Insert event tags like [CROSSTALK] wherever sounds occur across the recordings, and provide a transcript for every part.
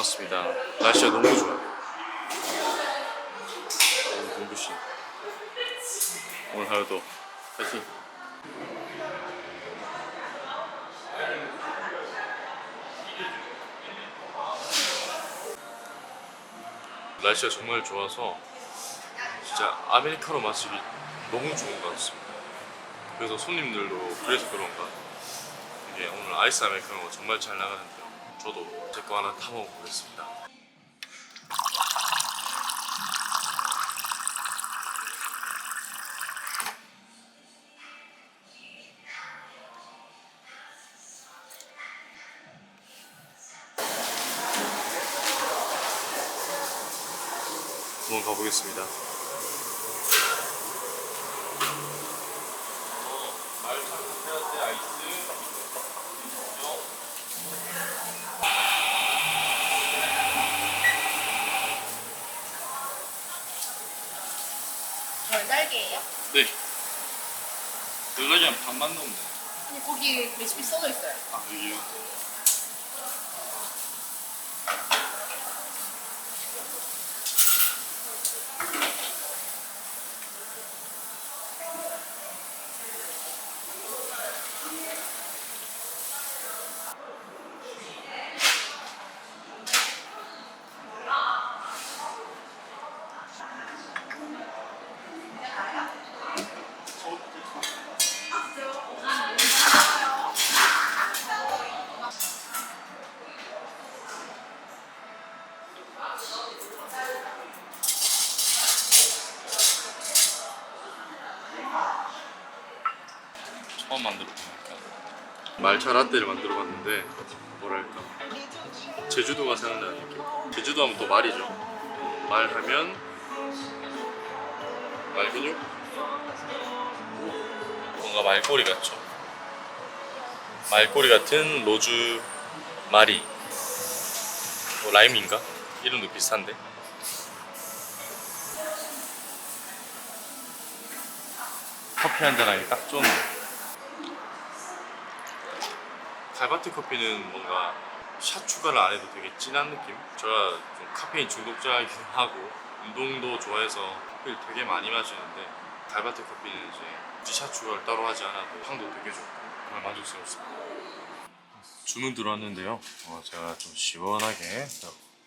가보겠습니다. 날씨가 너무 좋아요. 너무 눈부신. 오늘 하루도 파이팅. 날씨가 정말 좋아서 진짜 아메리카노 맛이 너무 좋은 것 같습니다. 그래서 손님들도 그래서 그런가 이게 오늘 아이스 아메리카노가 정말 잘 나가는데요. 저도 제 거 하나 타 먹어보겠습니다. 한번 가보겠습니다. 별 딸기예요? 네. 연락이랑 반만 넣으면 돼. 거기 레시피 써져 있어요. 아, 여기요? 처음 만들어보니까 말차 라떼를 만들어 봤는데 뭐랄까? 제주도가 생각나는 느낌. 제주도 하면 또 말이죠. 말하면 말 근육? 뭔가 말꼬리 같죠? 말꼬리 같은 로즈 마리. 뭐 라임인가? 이름도 비슷한데? 커피 한잔 하기 딱 좋네. 갈바트 커피는 뭔가 샷 추가를 안 해도 되게 진한 느낌? 제가 좀 카페인 중독자이기도 [LAUGHS] 하고 운동도 좋아해서 커피를 되게 많이 마시는데 갈바트 커피는 이제 굳이 샷 추가를 따로 하지 않아도 향도 되게 좋고 정말 만족스럽습니다. 주문 들어왔는데요. 어, 제가 좀 시원하게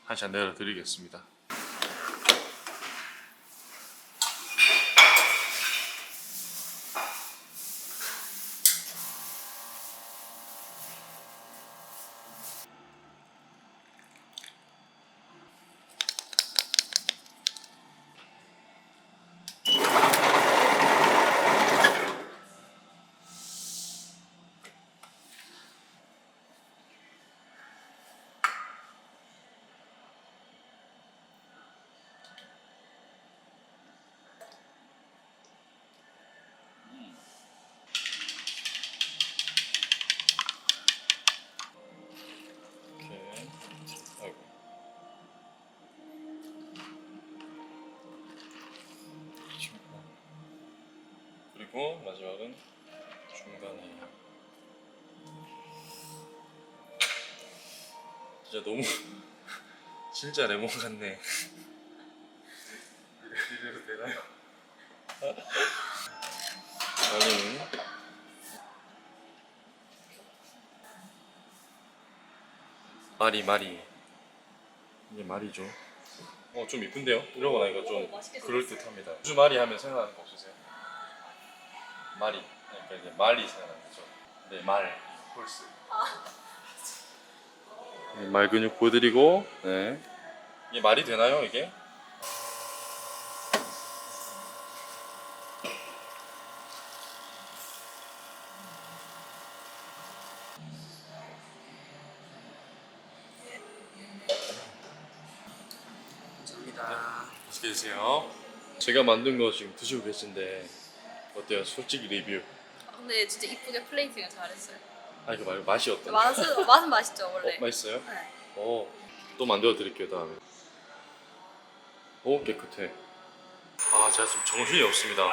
한 잔 내려 드리겠습니다. 그리고 마지막은 중간에 진짜 너무 [LAUGHS] 진짜 레몬 같네 이대로 되나요? 저는 말이 말이 이게 말이죠. 어 좀 이쁜데요? 이런 거나 이거 좀 그럴 듯합니다. 우주 말이 하면 생각나는 거 없으세요? 말이 그러니까 이제 말이 생각나는 거죠. 네 말, 홀스. 네, 말 근육 보여드리고 네 이게 말이 되나요 이게? 감사합니다. 맛있게 드세요. 제가 만든 거 지금 드시고 계신데 어때요? 솔직히 리뷰. 근데 진짜 이쁘게 플레이팅을 잘했어요. 아 이거 말고 맛이 어떤가요? 맛은 [LAUGHS] 맛은 맛있죠 원래. 어, 맛있어요? 네. 어, 또 만들어 드릴게요 다음에. 오 깨끗해. 아 제가 지금 정신이 없습니다.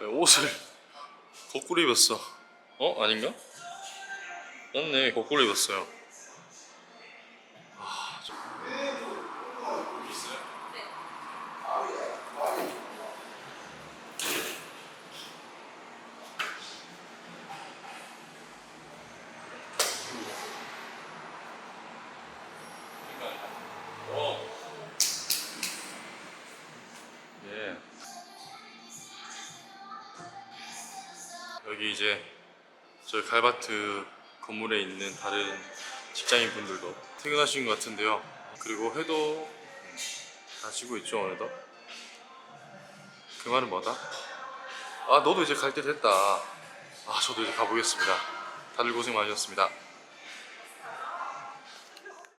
왜 옷을 [LAUGHS] 거꾸로 입었어. 어 아닌가? 맞네 거꾸로 입었어요. 여기 이제 저희 갈바트 건물에 있는 다른 직장인 분들도 퇴근하신 것 같은데요. 그리고 회도 음, 다 지고 있죠 어느덧. 그 말은 뭐다? 아 너도 이제 갈 때 됐다. 아 저도 이제 가보겠습니다. 다들 고생 많으셨습니다.